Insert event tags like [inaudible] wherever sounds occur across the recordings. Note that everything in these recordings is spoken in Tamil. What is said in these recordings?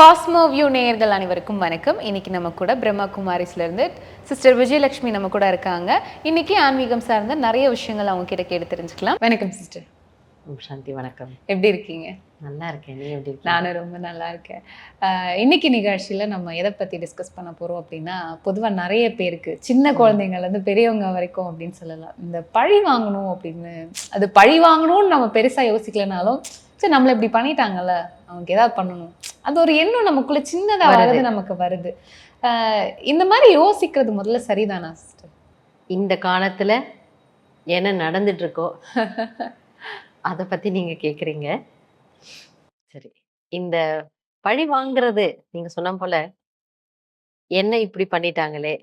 காஸ்மோ வியூ நேயர்கள் அனைவருக்கும் வணக்கம். இன்னைக்கு நம்ம கூட பிரம்மா குமாரிஸ்ல இருந்து சிஸ்டர் விஜயலட்சுமி நம்ம கூட இருக்காங்க. இன்னைக்கு ஆன்மீகம் சார்ந்த நிறைய விஷயங்கள் அவங்க கிட்ட கேட்டு தெரிஞ்சுக்கலாம். வணக்கம் சிஸ்டர் சாந்தி வணக்கம். எப்படி இருக்கீங்க? நல்லா இருக்கேன். நீ எப்படி நானும் ரொம்ப நல்லா இருக்கேன். இன்னைக்கு நிகழ்ச்சியில நம்ம எதை பத்தி டிஸ்கஸ் பண்ண போறோம் அப்படின்னா பொதுவா நிறைய பேருக்கு சின்ன குழந்தைங்கள்ல இருந்து பெரியவங்க வரைக்கும் அப்படின்னு சொல்லலாம். இந்த பழி வாங்கணும் அப்படின்னு அது பழி வாங்கணும்னு நம்ம பெருசா யோசிக்கலனாலும் சரி நம்மள இப்படி பண்ணிட்டாங்கல்ல அவங்களுக்கு ஏதாவது பண்ணணும். அது ஒரு எண்ணம் நமக்குள்ள சின்னதா வருது. நமக்கு வருது. இந்த மாதிரி யோசிக்கிறது முதல்ல சரிதானா சிஸ்டர் இந்த காலத்துல என்ன நடந்துட்டு இருக்கோ [laughs] அதை பத்தி நீங்க கேக்குறீங்க. சரி இந்த பழி வாங்குறது நீங்க சொன்ன போல என்ன இப்படி பண்ணிட்டாங்களே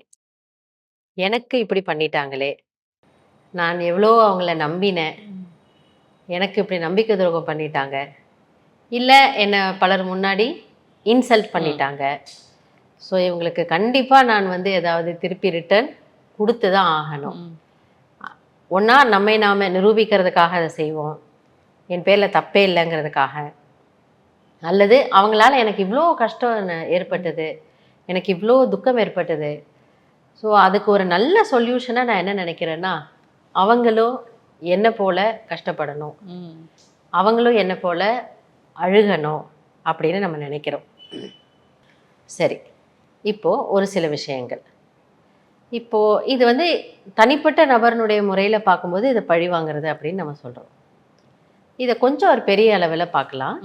எனக்கு இப்படி பண்ணிட்டாங்களே நான் எவ்வளோ அவங்கள நம்பினேன் எனக்கு இப்படி நம்பிக்கை துரோகம் பண்ணிட்டாங்க இல்லை என்னை பலர் முன்னாடி இன்சல்ட் பண்ணிட்டாங்க. ஸோ இவங்களுக்கு கண்டிப்பாக நான் வந்து ஏதாவது திருப்பி ரிட்டர்ன் கொடுத்து தான் ஆகணும் ஒன்றா நம்மை நாம் நிரூபிக்கிறதுக்காக அதை செய்வோம். என் பேரில் தப்பே இல்லைங்கிறதுக்காக. அல்லது அவங்களால எனக்கு இவ்வளோ கஷ்டம் ஏற்பட்டது? எனக்கு இவ்வளோ துக்கம் ஏற்பட்டது. ஸோ அதுக்கு ஒரு நல்ல சொல்யூஷனாக நான் என்ன நினைக்கிறேன்னா அவங்களும் என்னை போல கஷ்டப்படணும். அவங்களும் என்னை போல அழுகணும் அப்படின்னு நம்ம நினைக்கிறோம். சரி இப்போ ஒரு சில விஷயங்கள். இப்போ இது வந்து தனிப்பட்ட நபர்னுடைய முறையில் பார்க்கும்போது இதை பழி வாங்குறது அப்படின்னு நம்ம சொல்கிறோம் இதை கொஞ்சம் ஒரு பெரிய அளவில் பார்க்கலாம்.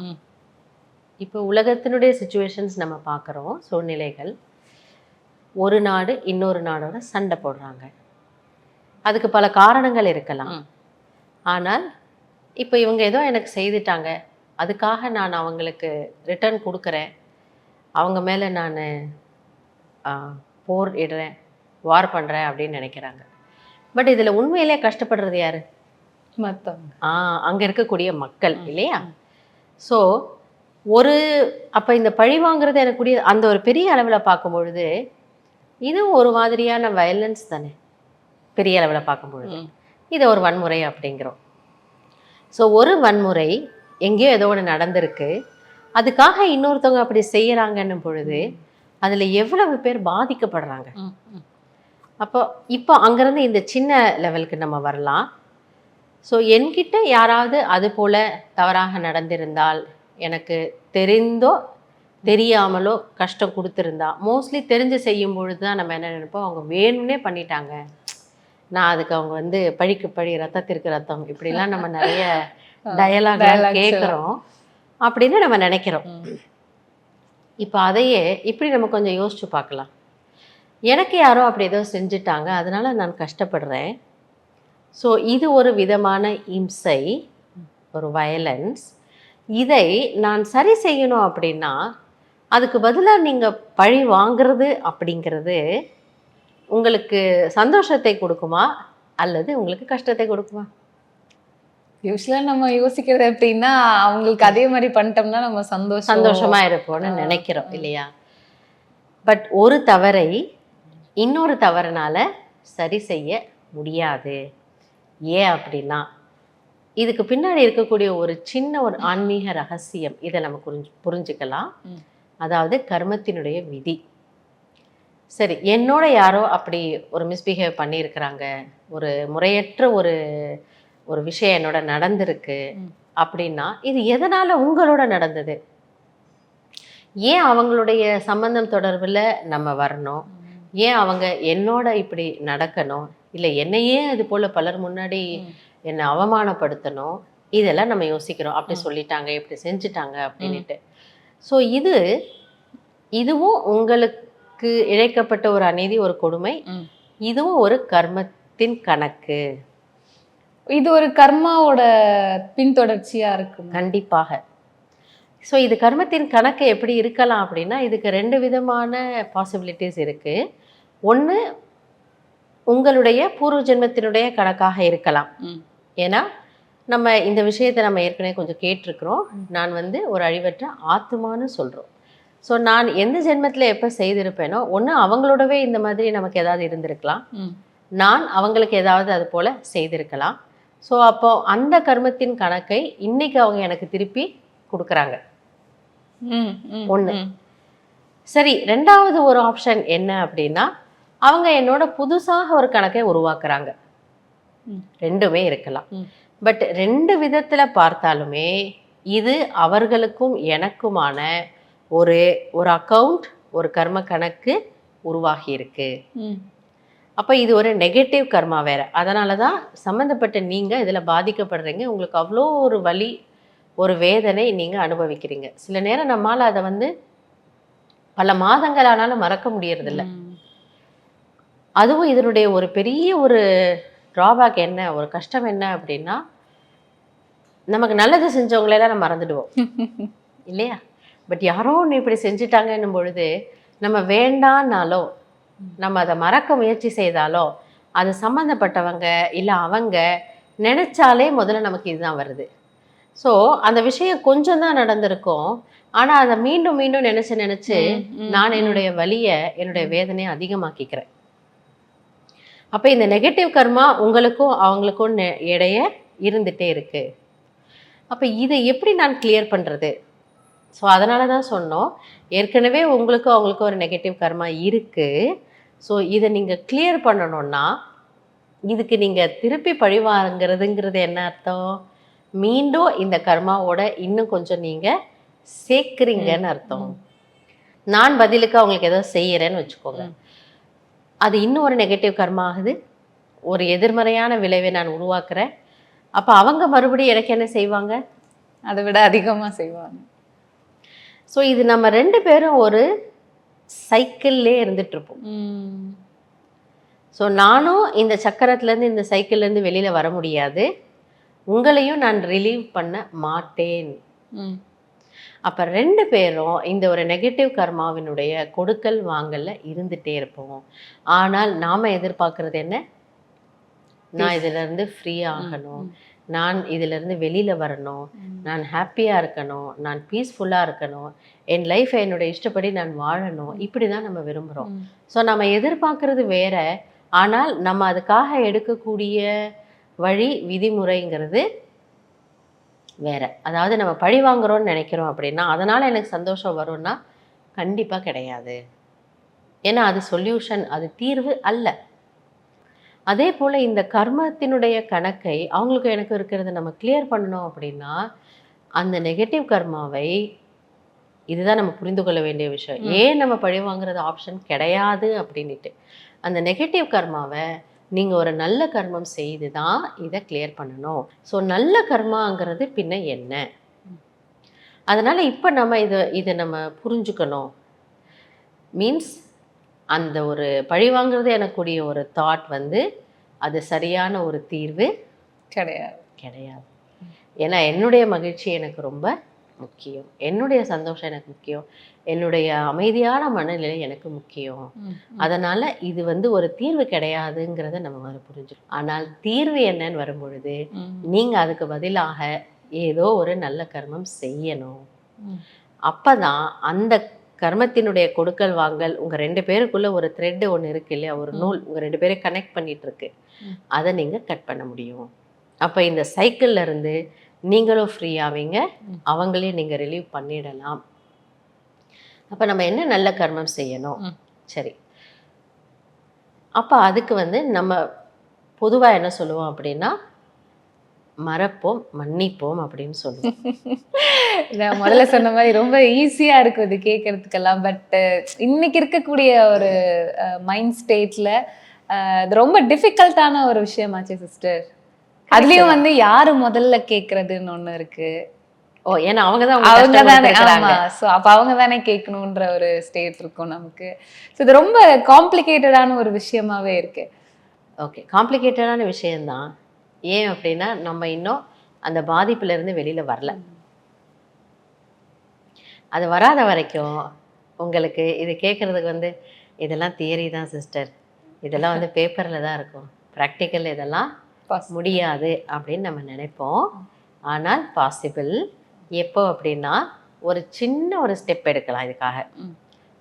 இப்போ உலகத்தினுடைய சுச்சுவேஷன்ஸ் நம்ம பார்க்குறோம் சூழ்நிலைகள். ஒரு நாடு இன்னொரு நாடோட சண்டை போடுறாங்க. அதுக்கு பல காரணங்கள் இருக்கலாம். ஆனால் இப்போ இவங்க ஏதோ எனக்கு செய்துட்டாங்க அதுக்காக நான் அவங்களுக்கு ரிட்டர்ன் கொடுக்குறேன். அவங்க மேலே நான் போர் இடுறேன் வார் பண்ணுறேன் அப்படின்னு நினைக்கிறாங்க. பட் இதில் உண்மையிலே கஷ்டப்படுறது யாரு? மத்தவங்க. ஆ அங்கே இருக்கக்கூடிய மக்கள் இல்லையா? ஸோ ஒரு அப்போ இந்த பழி வாங்குறது எனக்கு கூடிய அந்த ஒரு பெரிய அளவில் பார்க்கும் பொழுது இதுவும் ஒரு மாதிரியான வயலன்ஸ் தானே? பெரிய அளவில் பார்க்கும் பொழுது ம். இதை ஒரு வன்முறை அப்படிங்கிறோம். ஸோ ஒரு வன்முறை எங்கேயோ ஏதோ ஒன்று நடந்திருக்கு. அதுக்காக இன்னொருத்தவங்க அப்படி செய்யறாங்கன்னும் பொழுது அதில் எவ்வளவு பேர் பாதிக்கப்படுறாங்க. அப்போ இப்போ அங்கேருந்து இந்த சின்ன லெவலுக்கு நம்ம வரலாம். ஸோ என்கிட்ட யாராவது அது போல தவறாக நடந்திருந்தால் எனக்கு தெரிந்தோ தெரியாமலோ கஷ்டம் கொடுத்துருந்தா மோஸ்ட்லி தெரிஞ்சு செய்யும் பொழுது தான் நம்ம என்ன நினைப்போம்? அவங்க வேணும்னே பண்ணிட்டாங்க. நான் அதுக்கு அவங்க வந்து பழிக்கு பழி ரத்தத்திற்கு ரத்தம் இப்படிலாம் நம்ம நிறைய டயலாக் கேட்குறோம் அப்படின்னு நம்ம நினைக்கிறோம். இப்போ அதையே இப்படி நம்ம கொஞ்சம் யோசிச்சு பார்க்கலாம். எனக்கு யாரோ அப்படி ஏதோ செஞ்சுட்டாங்க. அதனால நான் கஷ்டப்படுறேன். ஸோ இது ஒரு விதமான இம்சை ஒரு வயலன்ஸ் இதை நான் சரி செய்யணும் அப்படின்னா அதுக்கு பதிலாக நீங்கள் பழி வாங்குறது அப்படிங்கிறது உங்களுக்கு சந்தோஷத்தை கொடுக்குமா? அல்லது உங்களுக்கு கஷ்டத்தை கொடுக்குமா? யூஸ்வலா நம்ம யோசிக்கிறது எப்படின்னா அவங்களுக்கு அதே மாதிரி பண்ணிட்டோம்னா நம்ம சந்தோஷம். சந்தோஷமா இருப்போம்னு நினைக்கிறோம் இல்லையா? பட் ஒரு தவறை இன்னொரு தவறுனால சரி செய்ய முடியாது. ஏன் அப்படின்னா இதுக்கு பின்னாடி இருக்கக்கூடிய ஒரு சின்ன ஒரு ஆன்மீக ரகசியம் இதை நம்ம புரிஞ்சு புரிஞ்சுக்கலாம். அதாவது கர்மத்தினுடைய விதி. சரி என்னோட யாரோ அப்படி ஒரு மிஸ்பிஹேவ் பண்ணியிருக்கிறாங்க ஒரு முறையற்ற ஒரு ஒரு விஷயம் என்னோட நடந்திருக்கு. அப்படின்னா இது எதனால உங்களோட நடந்தது? ஏன் அவங்களுடைய சம்பந்தம் தொடர்பில் நம்ம வரணும்? ஏன் அவங்க என்னோட இப்படி நடக்கணும்? இல்லை என்னையே இது போல பலர் முன்னாடி. என்னை அவமானப்படுத்தணும்? இதெல்லாம் நம்ம யோசிக்கிறோம். அப்படி. சொல்லிட்டாங்க இப்படி செஞ்சுட்டாங்க அப்படின்னுட்டு. ஸோ இது இதுவும் உங்களுக்கு இழைக்கப்பட்ட ஒரு அநீதி ஒரு கொடுமை. இதுவும் ஒரு கர்மத்தின் கணக்கு. இது ஒரு கர்மாவோட பின்தொடர்ச்சியா இருக்கு கண்டிப்பாக. ஸோ இது கர்மத்தின் கணக்கு எப்படி இருக்கலாம் அப்படின்னா இதுக்கு ரெண்டு விதமான பாசிபிலிட்டிஸ் இருக்கு. ஒன்று உங்களுடைய பூர்வ ஜென்மத்தினுடைய கணக்காக இருக்கலாம். ம். ஏன்னா நம்ம இந்த விஷயத்தை நம்ம ஏற்கனவே கொஞ்சம் கேட்டிருக்கிறோம். நான் வந்து ஒரு அழிவற்ற ஆத்மான்னு சொல்கிறோம் ஸோ நான் எந்த ஜென்மத்தில் எப்போ செய்திருப்பேனோ ஒன்று அவங்களோடவே இந்த மாதிரி நமக்கு ஏதாவது இருந்திருக்கலாம். ம். நான் அவங்களுக்கு ஏதாவது அது போல செய்திருக்கலாம். ஸோ அப்போ அந்த கர்மத்தின் கணக்கை இன்னைக்கு அவங்க எனக்கு திருப்பி கொடுக்குறாங்க. ம். சரி ரெண்டாவது ஒரு ஆப்ஷன் என்ன அப்படின்னா அவங்க என்னோட புதுசாக ஒரு கணக்கை உருவாக்குறாங்க. ரெண்டுமே இருக்கலாம். பட் ரெண்டு விதத்துல பார்த்தாலுமே இது அவர்களுக்கும் எனக்குமான ஒரு ஒரு அக்கவுண்ட் ஒரு கர்ம கணக்கு உருவாகி இருக்கு. அப்ப இது ஒரு நெகட்டிவ் கர்மா வேற. அதனால தான் சம்மந்தப்பட்ட நீங்க இதுல பாதிக்கப்படுறீங்க. உங்களுக்கு அவ்வளோ ஒரு வலி ஒரு வேதனை நீங்க அனுபவிக்கிறீங்க. சில நேரம் நம்மால அதை வந்து பல மாதங்கள் ஆனாலும் மறக்க முடியறதில்ல. அதுவும் இதனுடைய ஒரு பெரிய ஒரு ட்ராபேக் என்ன ஒரு கஷ்டம் என்ன அப்படின்னா நமக்கு நல்லது செஞ்சவங்களெல்லாம் நம்ம மறந்துடுவோம். [laughs] இல்லையா? பட் யாரோ ஒன்று இப்படி செஞ்சிட்டாங்கன்னும் பொழுது நம்ம வேண்டான்னாலோ நம்ம அதை மறக்க முயற்சி செய்தாலோ அது சம்மந்தப்பட்டவங்க இல்லை அவங்க நினைச்சாலே முதல்ல நமக்கு இதுதான் வருது. ஸோ அந்த விஷயம் கொஞ்சம் தான் நடந்திருக்கும். ஆனால் அதை மீண்டும் மீண்டும் நினைச்சு நினைச்சு நான். என்னுடைய வலியை என்னுடைய வேதனையை அதிகமாக்கிக்கிறேன். அப்போ இந்த நெகட்டிவ் கர்மா உங்களுக்கும் அவங்களுக்கும் இடைய இருந்துட்டே இருக்கு. அப்போ இதை எப்படி நான் கிளியர் பண்ணுறது ஸோ அதனால தான் சொன்னோம். ஏற்கனவே உங்களுக்கும் அவங்களுக்கும் ஒரு நெகட்டிவ் கர்மா இருக்கு. ஸோ இதை நீங்கள் கிளியர் பண்ணணும்னா இதுக்கு நீங்கள் திருப்பி பழி வாங்குறதுங்கிறது என்ன அர்த்தம்? மீண்டும் இந்த கர்மாவோட இன்னும் கொஞ்சம் நீங்கள் சேர்க்குறீங்கன்னு அர்த்தம். நான் பதிலுக்கு அவங்களுக்கு ஏதோ செய்யறேன்னு வச்சுக்கோங்க. அது இன்னும் ஒரு நெகட்டிவ் கர்மா ஆகுது. ஒரு எதிர்மறையான விளைவை நான் உருவாக்குறேன். அப்போ அவங்க மறுபடியும் எனக்கு என்ன செய்வாங்க? அதை விட அதிகமா செய்வாங்க. ஸோ இது நம்ம ரெண்டு பேரும் ஒரு சைக்கிள்லே இருந்துட்டு இருப்போம் ம். ஸோ நானும் இந்த சக்கரத்துலேருந்து இந்த சைக்கிள்லேருந்து வெளியில் வர முடியாது. உங்களையும் நான் ரிலீவ் பண்ண மாட்டேன். அப்போ ரெண்டு பேரும் இந்த ஒரு நெகட்டிவ் கர்மாவினுடைய கொடுக்கல் வாங்கல்ல இருந்துட்டே இருப்போம். ஆனால் நாம எதிர்பார்க்கறது என்ன? நான் இதுல இருந்து ஃப்ரீ ஆகணும். நான் இதுல இருந்து வெளியில வரணும். நான் ஹாப்பியா இருக்கணும். நான் பீஸ்ஃபுல்லா இருக்கணும். என் லைஃப்பை என்னோட இஷ்டப்படி நான் வாழணும். இப்படி தான் நம்ம விரும்புகிறோம். ஸோ நம்ம எதிர்பார்க்கறது வேற. ஆனால் நம்ம அதுக்காக எடுக்கக்கூடிய வழி விதிமுறைங்கிறது வேற. அதாவது நம்ம பழி வாங்குறோம்னு நினைக்கிறோம் அப்படின்னா அதனால எனக்கு சந்தோஷம் வரும்னா கண்டிப்பா கிடையாது. ஏன்னா அது சொல்யூஷன் அது தீர்வு அல்ல. அதே போல இந்த கர்மத்தினுடைய கணக்கை அவங்களுக்கு எனக்கு இருக்கிறத நம்ம கிளியர் பண்ணணும் அப்படின்னா அந்த நெகட்டிவ் கர்மாவை இதுதான் நம்ம புரிந்து கொள்ள வேண்டிய விஷயம். ஏன் நம்ம பழி வாங்குறது ஆப்ஷன் கிடையாது அப்படின்ட்டு அந்த நெகட்டிவ் கர்மாவை நீங்க ஒரு நல்ல கர்மம் செய்து தான் இதை கிளியர் பண்ணணும். ஸோ நல்ல கர்மாங்கிறது பின்ன என்ன? அதனால இப்போ நம்ம இதை இதை நம்ம புரிஞ்சுக்கணும். மீன்ஸ் அந்த ஒரு பழி வாங்குறது எனக்கூடிய ஒரு தாட் வந்து அது சரியான ஒரு தீர்வு கிடையாது. கிடையாது. ஏன்னா என்னுடைய மகிழ்ச்சி எனக்கு ரொம்ப முக்கியம். என்னுடைய சந்தோஷம் எனக்கு முக்கியம். என்னுடைய அமைதியான மனநிலை எனக்கு முக்கியம். அதனால இது வந்து ஒரு தீர்வு கிடையாதுங்கிறத நம்ம வந்து புரிஞ்சு ஆனால் தீர்வு என்னன்னு வரும்பொழுது. நீங்க அதுக்கு பதிலாக ஏதோ ஒரு நல்ல கர்மம் செய்யணும். அப்பதான் அந்த கர்மத்தினுடைய கொடுக்கல் வாங்கல் உங்க ரெண்டு பேருக்குள்ள ஒரு த்ரெட் ஒன்று இருக்கு இல்லையா ஒரு. நூல் உங்க ரெண்டு பேரும் கனெக்ட் பண்ணிட்டு இருக்கு. அதை நீங்க கட் பண்ண முடியும் அப்ப இந்த சைக்கிள்ல இருந்து நீங்களும் ஃப்ரீ ஆவீங்க ம். அவங்களையும் நீங்க ரிலீவ் பண்ணிடலாம் அப்ப நம்ம என்ன நல்ல கர்மம் செய்யணும். சரி அப்ப அதுக்கு வந்து நம்ம பொதுவா என்ன சொல்லுவோம் அப்படின்னா மறப்போம் மன்னிப்போம் அப்படின்னு சொல்லுவோம் [laughs] நான் முதல்ல சொன்ன மாதிரி ரொம்ப ஈஸியா இருக்கும் இது கேட்கறதுக்கெல்லாம் பட் இன்னைக்கு இருக்கக்கூடிய ஒரு மைண்ட் ஸ்டேட்ல இது ரொம்ப டிஃபிகல்ட்டான ஒரு விஷயமாச்சு சிஸ்டர் அதுலயும் வந்து யாரு முதல்ல கேக்குறதுன்னு ஒண்ணு இருக்கு? ஓ ஏன்னா அவங்க தான் அவங்க தானே அவங்க ஆமா. சோ அப்ப அவங்க தானே கேட்கணுன்ற ஒரு ஸ்டேட் இருக்கும் நமக்கு. ஸோ இது ரொம்ப காம்ப்ளிகேட்டடான ஒரு விஷயமாவே இருக்கு. ஓகே காம்ப்ளிகேட்டடான விஷயம்தான். ஏன் அப்படின்னா நம்ம இன்னும் அந்த பாதிப்புல இருந்து வெளியில வரல. அது வராத வரைக்கும் உங்களுக்கு இது கேட்கறதுக்கு வந்து இதெல்லாம் தியரி தான் சிஸ்டர் இதெல்லாம் வந்து பேப்பர்ல தான் இருக்கும். ப்ராக்டிக்கல் இதெல்லாம். முடியாது அப்படின்னு நம்ம நினைப்போம். ஆனால் பாசிபிள் எப்போ அப்படின்னா ஒரு சின்ன ஒரு ஸ்டெப் எடுக்கலாம் இதுக்காக.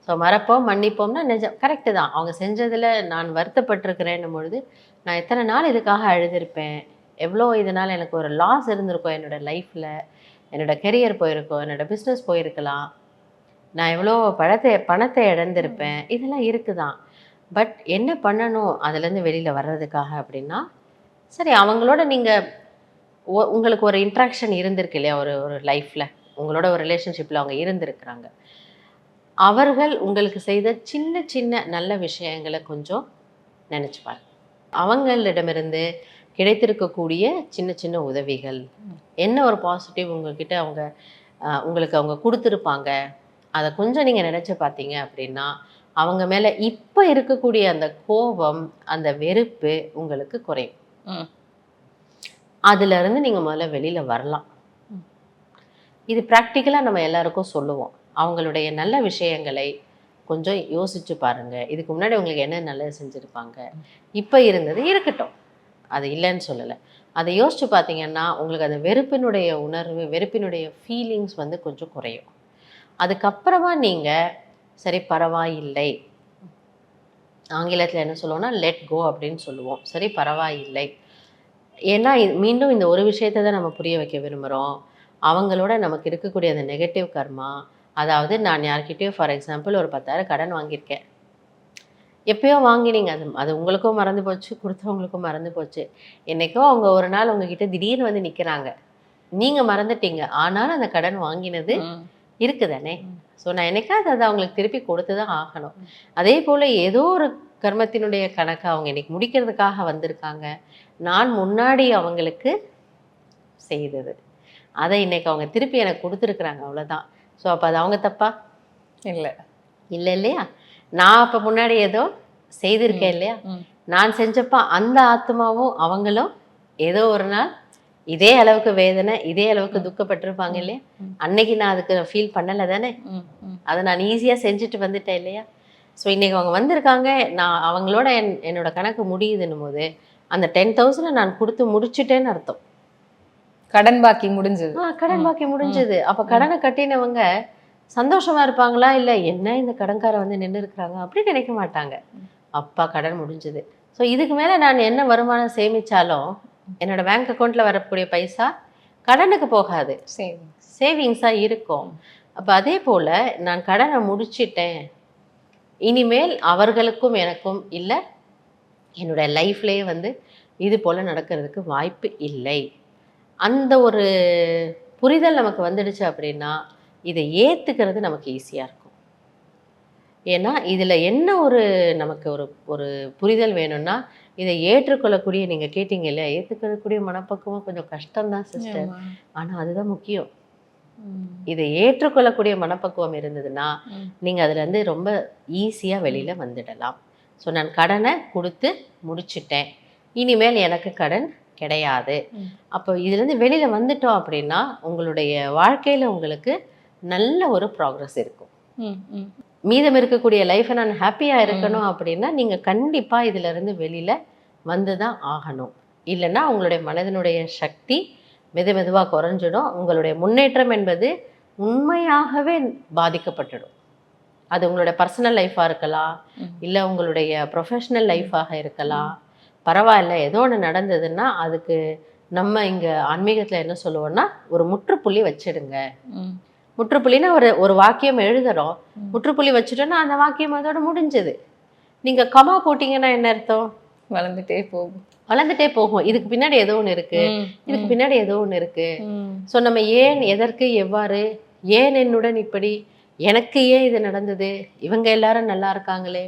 ஸோ மறப்போம் மன்னிப்போம்னா நிஜம். கரெக்டு தான். அவங்க செஞ்சதில் நான் வருத்தப்பட்டிருக்கிறேன்னும் பொழுது நான் எத்தனை நாள் இதுக்காக அழுதுருப்பேன்? எவ்வளோ இதனால் எனக்கு ஒரு லாஸ் இருந்திருக்கும் என்னோட லைஃப்பில் என்னோட கெரியர் போயிருக்கும் என்னோட பிஸ்னஸ் போயிருக்கலாம். நான் எவ்வளோ பழத்தை பணத்தை இழந்திருப்பேன். இதெல்லாம் இருக்குதான். பட் என்ன பண்ணணும்? அதுலேருந்து வெளியில் வர்றதுக்காக அப்படின்னா சரி அவங்களோட நீங்கள் உங்களுக்கு ஒரு இன்ட்ராக்ஷன் இருந்திருக்கு இல்லையா? ஒரு ஒரு லைஃப்பில் உங்களோட ஒரு ரிலேஷன்ஷிப்பில் அவங்க இருந்திருக்கிறாங்க. அவர்கள் உங்களுக்கு செய்த சின்ன சின்ன நல்ல விஷயங்களை கொஞ்சம் நினச்சி பாருங்க அவங்களிடமிருந்து கிடைத்திருக்கக்கூடிய சின்ன சின்ன உதவிகள். என்ன ஒரு பாசிட்டிவ் உங்ககிட்ட அவங்க உங்களுக்கு அவங்க கொடுத்துருப்பாங்க? அதை கொஞ்சம் நீங்கள் நினச்சி பார்த்தீங்க அப்படின்னா அவங்க மேலே இப்போ இருக்கக்கூடிய அந்த கோபம் அந்த வெறுப்பு உங்களுக்கு குறையும். ம். அதுல இருந்து நீங்கள் முதல்ல வெளியில் வரலாம். இது ப்ராக்டிக்கலாக நம்ம எல்லாருக்கும் சொல்லுவோம். அவங்களுடைய நல்ல விஷயங்களை கொஞ்சம் யோசிச்சு பாருங்க. இதுக்கு முன்னாடி உங்களுக்கு என்ன நல்லது செஞ்சுருப்பாங்க? இப்போ இருந்தது இருக்கட்டும். அது இல்லைன்னு சொல்லலை. அதை யோசிச்சு பார்த்தீங்கன்னா உங்களுக்கு அந்த வெறுப்பினுடைய உணர்வு வெறுப்பினுடைய ஃபீலிங்ஸ் வந்து கொஞ்சம் குறையும். அதுக்கப்புறமா நீங்கள் சரி பரவாயில்லை. ஆங்கிலத்தில் என்ன சொல்லுவோம்னா லெட் கோ அப்படின்னு சொல்லுவோம். சரி பரவாயில்லை. ஏன்னா இது- மீண்டும் இந்த ஒரு விஷயத்தை தான் நம்ம புரிய வைக்க விரும்புகிறோம் அவங்களோட நமக்கு இருக்கக்கூடிய அந்த நெகட்டிவ் கர்மா அதாவது நான் யார்கிட்டயோ ஃபார் எக்ஸாம்பிள் ஒரு பத்தாயிரம் கடன் வாங்கியிருக்கேன். எப்பயோ வாங்கினீங்க. அது அது உங்களுக்கும் மறந்து போச்சு கொடுத்தவங்களுக்கும் மறந்து போச்சு. என்னைக்கோ அவங்க ஒரு நாள் உங்ககிட்ட திடீர்னு வந்து நிற்கிறாங்க நீங்கள் மறந்துட்டீங்க. ஆனாலும் அந்த கடன் வாங்கினது. இருக்குதானே. ஸோ நான் என்னைக்காவது அதை அவங்களுக்கு திருப்பி கொடுத்து தான் ஆகணும். அதே போல் ஏதோ ஒரு கர்மத்தினுடைய கணக்கை அவங்க இன்னைக்கு முடிக்கிறதுக்காக வந்திருக்காங்க. நான் முன்னாடி அவங்களுக்கு செய்தது. அதை இன்னைக்கு அவங்க திருப்பி எனக்கு கொடுத்துருக்குறாங்க. அவ்வளோதான் ஸோ அப்போ அது அவங்க தப்பா? இல்ல. இல்லை இல்லையா? நான் அப்போ முன்னாடி ஏதோ செய்திருக்கேன் இல்லையா. நான் செஞ்சப்ப அந்த ஆத்மாவும் அவங்களும் ஏதோ ஒரு நாள் இதே அளவுக்கு வேதனை இதே அளவுக்கு துக்கப்பட்டிருப்பாங்க இல்லையா. அன்னைக்கு நான் அதுக்கு ஃபீல் பண்ணலை தானே. அதை நான் ஈஸியாக செஞ்சுட்டு வந்துட்டேன் இல்லையா? ஸோ இன்னைக்கு அவங்க வந்திருக்காங்க. நான் அவங்களோட என் என்னோட கணக்கு முடியுதுன்னும் போது அந்த டென் தௌசண்ட் நான் கொடுத்து முடிச்சுட்டேன்னு அர்த்தம். கடன் பாக்கி முடிஞ்சது. கடன் பாக்கி முடிஞ்சது. அப்போ கடனை கட்டினவங்க சந்தோஷமா இருப்பாங்களா? இல்லை என்ன இந்த கடன்காரன் வந்து நின்று இருக்கிறாங்க? அப்படின்னு நினைக்க மாட்டாங்க. அப்பா கடன் முடிஞ்சது. ஸோ இதுக்கு மேலே நான் என்ன வருமானம் சேமிச்சாலும் என்னோட பேங்க் அக்கௌண்ட்ல வரக்கூடிய பைசா கடனுக்கு போகாது. சரி சேவிங்ஸாக இருக்கும். அப்போ அதே போல் நான் கடனை முடிச்சிட்டேன். இனிமேல் அவர்களுக்கும் எனக்கும் இல்லை என்னோட லைஃப்லேயே வந்து இது போல் நடக்கிறதுக்கு வாய்ப்பு இல்லை. அந்த ஒரு புரிதல் நமக்கு வந்துடுச்சு அப்படின்னா இதை ஏற்றுக்கிறது நமக்கு ஈஸியாக இருக்கும் ஏன்னா இதில் என்ன ஒரு நமக்கு ஒரு ஒரு புரிதல் வேணும்னா இதை ஏற்றுக்கொள்ளக்கூடிய நீங்கள் கேட்டீங்க இல்லையா ஏற்றுக்கொள்ளக்கூடிய மனப்பக்குவம் கொஞ்சம் கஷ்டம்தான் சிஸ்டர். ஆனால் அதுதான் முக்கியம். இதை ஏற்றுக்கொள்ளக்கூடிய மனப்பக்குவம் இருந்ததுன்னா. நீங்கள் அதுலேருந்து ரொம்ப ஈஸியாக வெளியில் வந்துடலாம் ஸோ நான் கடனை கொடுத்து முடிச்சிட்டேன் இனிமேல் எனக்கு கடன் கிடையாது. அப்போ இதுலேருந்து வெளியில் வந்துட்டோம் அப்படின்னா உங்களுடைய வாழ்க்கையில் உங்களுக்கு நல்ல ஒரு ப்ராக்ரஸ் இருக்கும். மீதம் இருக்கக்கூடிய லைஃப்பை நான் ஹாப்பியாக இருக்கணும் அப்படின்னா நீங்கள் கண்டிப்பாக இதிலிருந்து வெளியில் வந்து தான் ஆகணும். இல்லைன்னா உங்களுடைய மனதினுடைய சக்தி மெது மெதுவாக குறைஞ்சிடும். உங்களுடைய முன்னேற்றம் என்பது உண்மையாகவே பாதிக்கப்பட்டுடும். அது உங்களுடைய பர்சனல் லைஃபாக இருக்கலாம். இல்லை உங்களுடைய ப்ரொஃபஷனல் லைஃபாக இருக்கலாம். பரவாயில்ல ஏதோ ஒன்று நடந்ததுன்னா அதுக்கு நம்ம இங்கே ஆன்மீகத்தில் என்ன சொல்லுவோம்னா ஒரு முற்றுப்புள்ளி வச்சிடுங்க. ம். முற்றுப்புள்ளினா ஒரு ஒரு வாக்கியம் எழுதுறோம். முற்றுப்புள்ளி வச்சுட்டோன்னா அந்த வாக்கியம் அதோட முடிஞ்சது. நீங்க கமா போட்டீங்கன்னா என்ன அர்த்தம்? வளர்ந்துட்டே போகும். வளர்ந்துட்டே போகும். இதுக்கு பின்னாடி ஏதோ ஒன்று இருக்கு. இதுக்கு பின்னாடி ஏதோ ஒன்று இருக்கு. ஸோ நம்ம ஏன் எதற்கு எவ்வாறு ஏன் என்னுடன் இப்படி எனக்கு ஏன் இது நடந்தது? இவங்க எல்லாரும் நல்லா இருக்காங்களே.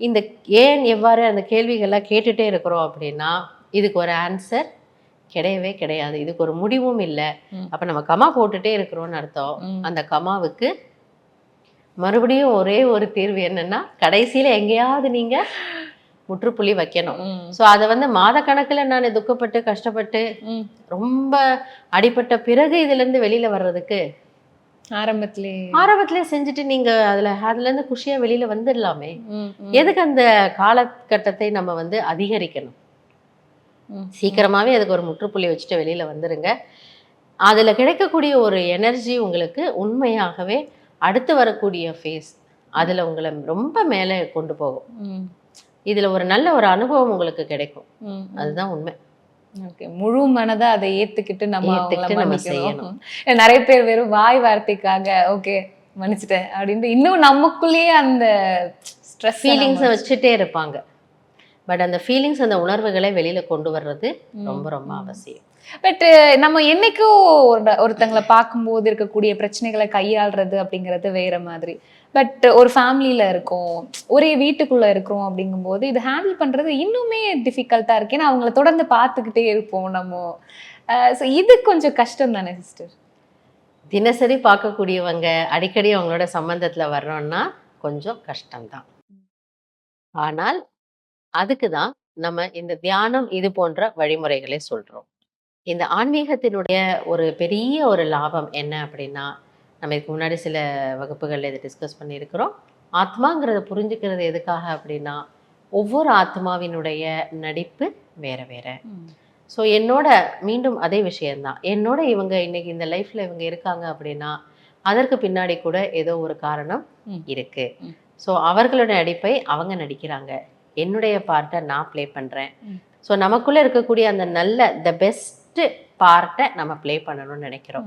இந்த ஏன் எவ்வாறு அந்த கேள்விகள்லாம் கேட்டுட்டே இருக்கிறோம் அப்படின்னா இதுக்கு ஒரு ஆன்சர் கிடையவே கிடையாது. இதுக்கு ஒரு முடிவும் இல்லை. அப்போ நம்ம கமா போட்டுட்டே இருக்கிறோம்னு அர்த்தம். அந்த கமாவுக்கு மறுபடியும் ஒரே ஒரு தீர்வு என்னன்னா கடைசியில எங்கேயாவது நீங்க முற்றுப்புள்ளி வைக்கணும். ஸோ அதை வந்து மாதக்கணக்கில் நான் துக்கப்பட்டு கஷ்டப்பட்டு. ரொம்ப அடிபட்ட பிறகு இதுல இருந்து வெளியில வர்றதுக்கு ஆரம்பத்திலே. ஆரம்பத்திலே செஞ்சுட்டு நீங்க அதுல அதுல இருந்து குஷியா வெளியில வந்துடலாமே. எதுக்கு அந்த காலகட்டத்தை நம்ம வந்து அதிகரிக்கணும்? ம். சீக்கிரமாவே அதுக்கு ஒரு முற்றுப்புள்ளி வச்சுட்டு வெளியில வந்துருங்க. அதுல கிடைக்கக்கூடிய ஒரு எனர்ஜி உங்களுக்கு உண்மையாகவே அடுத்து வரக்கூடிய ஃபேஸ் அதுல உங்களை ரொம்ப மேலே கொண்டு போகும். இதுல ஒரு நல்ல ஒரு அனுபவம் உங்களுக்கு கிடைக்கும். அதுதான் உண்மை. ஓகே. முழு மனதா அதை ஏத்துக்கிட்டு நம்ம நம்ம மன்னிக்கணும். நிறைய பேர் வெறும் வாய் வார்த்தைக்காக ஓகே மன்னிச்சிட்டேன் அப்படின்ட்டு இன்னும் நமக்குள்ளேயே அந்த ஸ்ட்ரெஸ் ஃபீலிங்ஸை வச்சுட்டே இருப்பாங்க. பட் அந்த ஃபீலிங்ஸ் அந்த உணர்வுகளை வெளியில கொண்டு வர்றது ரொம்ப ரொம்ப அவசியம். பட் நம்ம என்னைக்கும் ஒரு ஒருத்தங்களை பார்க்கும்போது இருக்கக்கூடிய பிரச்சனைகளை கையாளுறது அப்படிங்கிறது வேற மாதிரி. பட் ஒரு ஃபேமிலியில இருக்கோம் ஒரே வீட்டுக்குள்ள இருக்கிறோம் அப்படிங்கும்போது இது ஹேண்டில் பண்றது இன்னுமே டிஃபிகல்ட்டா இருக்கு. ஏன்னா அவங்கள தொடர்ந்து பார்த்துக்கிட்டே இருப்போம் நம்ம. ஸோ இது கொஞ்சம் கஷ்டம் தானே சிஸ்டர் தினசரி பார்க்கக்கூடியவங்க அடிக்கடி அவங்களோட சம்பந்தத்துல வர்றோம்னா கொஞ்சம் கஷ்டம்தான். ஆனால் அதுக்கு தான் நம்ம இந்த தியானம் இது போன்ற வழிமுறைகளை சொல்றோம். இந்த ஆன்மீகத்தினுடைய ஒரு பெரிய ஒரு லாபம் என்ன அப்படின்னா நம்ம இதுக்கு முன்னாடி சில வகுப்புகளில் இதை டிஸ்கஸ் பண்ணியிருக்கிறோம். ஆத்மாங்கிறத புரிஞ்சுக்கிறது எதுக்காக அப்படின்னா ஒவ்வொரு ஆத்மாவினுடைய நடிப்பு வேற வேற. ஸோ என்னோட மீண்டும் அதே விஷயம்தான். என்னோட இவங்க இன்னைக்கு இந்த லைஃப்ல இவங்க இருக்காங்க அப்படின்னா அதற்கு பின்னாடி கூட ஏதோ ஒரு காரணம். இருக்கு. ஸோ அவர்களுடைய நடிப்பை அவங்க நடிக்கிறாங்க. என்னுடைய பார்ட்டை நான் ப்ளே பண்றேன். ம். ஸோ நமக்குள்ள இருக்கக்கூடிய அந்த நல்ல த பெஸ்ட் பார்ட்டை நம்ம ப்ளே பண்ணணும்னு நினைக்கிறோம்.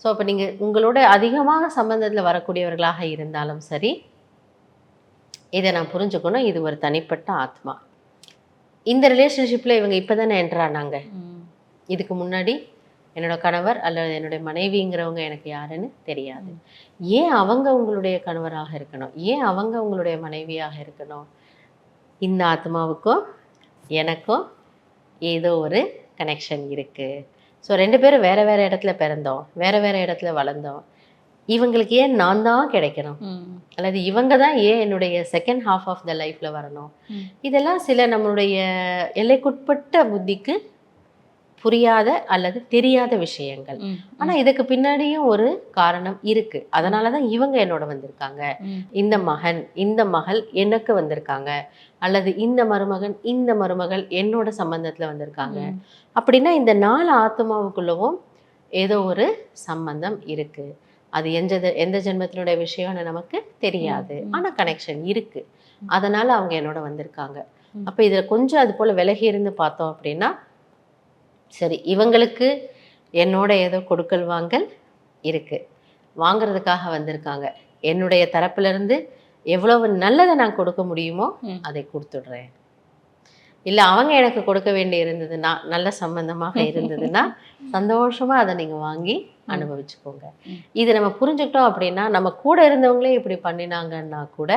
ஸோ அப்போ நீங்க உங்களோட அதிகமாக சம்பந்தத்துல வரக்கூடியவர்களாக இருந்தாலும் சரி இதை நான் புரிஞ்சுக்கணும். இது ஒரு தனிப்பட்ட ஆத்மா. இந்த ரிலேஷன்ஷிப்ல இவங்க இப்பதானே என்டர் ஆனாங்க. இதுக்கு முன்னாடி என்னோட கணவர் அல்லது என்னுடைய மனைவிங்கிறவங்க எனக்கு யாருன்னு தெரியாது. ஏன் அவங்க உங்களுடைய கணவராக இருக்கணும்? ஏன் அவங்க உங்களுடைய மனைவியாக இருக்கணும்? இந்த ஆத்மாவுக்கும் எனக்கும் ஏதோ ஒரு கனெக்ஷன் இருக்கு. ஸோ ரெண்டு பேரும் வேற வேற இடத்துல பிறந்தோம். வேற வேற இடத்துல வளர்ந்தோம். இவங்களுக்கு ஏன் நான் தான் கிடைக்கணும்? அல்லது இவங்க தான் ஏன் என்னுடைய செகண்ட் ஹாஃப் ஆஃப் த லைஃப்ல வரணும். இதெல்லாம் சில நம்மளுடைய எல்லைக்குட்பட்ட புத்திக்கு புரியாத அல்லது தெரியாத விஷயங்கள். ஆனா இதுக்கு பின்னாடியும் ஒரு காரணம் இருக்கு. அதனால தான் இவங்க என்னோட வந்திருக்காங்க. இந்த மகன் இந்த மகள் எனக்கு வந்திருக்காங்க. அல்லது இந்த மருமகன் இந்த மருமகள் என்னோட சம்பந்தத்துல வந்திருக்காங்க. அப்படின்னா இந்த நாலு ஆத்மாவுக்குள்ளவும் ஏதோ ஒரு சம்பந்தம் இருக்கு. அது எந்த எந்த ஜென்மத்தினுடைய விஷயம்னு நமக்கு தெரியாது. ம், ம். ஆனா கனெக்ஷன் இருக்கு. ம். அதனால அவங்க என்னோட வந்திருக்காங்க. அப்ப இதுல கொஞ்சம் அது போல விலகி இருந்து பார்த்தோம் அப்படின்னா சரி இவங்களுக்கு என்னோட ஏதோ கொடுக்கல் வாங்கல் இருக்கு. வாங்குறதுக்காக வந்திருக்காங்க. என்னுடைய தரப்புல இருந்து எவ்வளவு நல்லதை நான் கொடுக்க முடியுமோ. அதை கொடுத்துடுறேன் இல்ல அவங்க எனக்கு கொடுக்க வேண்டி இருந்ததுன்னா நல்ல சம்பந்தமாக இருந்ததுன்னா [laughs] சந்தோஷமா அதை நீங்க வாங்கி அனுபவிச்சுக்கோங்க. இது நம்ம புரிஞ்சுக்கிட்டோம் அப்படின்னா நம்ம கூட இருந்தவங்களே இப்படி பண்ணினாங்கன்னா கூட.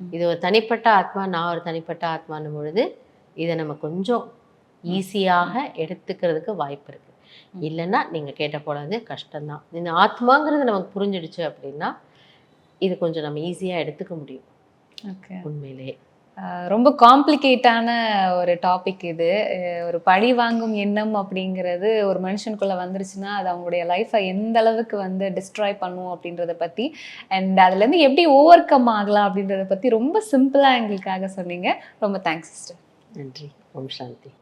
இது ஒரு தனிப்பட்ட ஆத்மா நான் ஒரு தனிப்பட்ட ஆத்மானும் பொழுது இதை நம்ம கொஞ்சம் ஈஸியாக எடுத்துக்கிறதுக்கு வாய்ப்பு இருக்கு ம். இல்லைன்னா நீங்க கேட்ட போலது கஷ்டம்தான் இந்த ஆத்மாங்கிறது நமக்கு புரிஞ்சிடுச்சு அப்படின்னா இது கொஞ்சம் நம்ம ஈஸியா எடுத்துக்க முடியும். ஓகே உண்மையிலேயே ரொம்ப காம்ப்ளிகேட்டான ஒரு டாபிக் இது. ஒரு பழி வாங்கும் எண்ணம் அப்படிங்கிறது ஒரு மனுஷனுக்குள்ள வந்துருச்சுன்னா அது அவங்களுடைய லைஃப்பை எந்த அளவுக்கு வந்து டிஸ்ட்ராய் பண்ணும் அப்படின்றத பத்தி அண்ட் அதுல இருந்து எப்படி ஓவர் கம் ஆகலாம் அப்படின்றத பத்தி ரொம்ப சிம்பிளா எங்களுக்காக சொன்னீங்க. ரொம்ப தேங்க்ஸ் சிஸ்டர் நன்றி. ஓம் சாந்தி.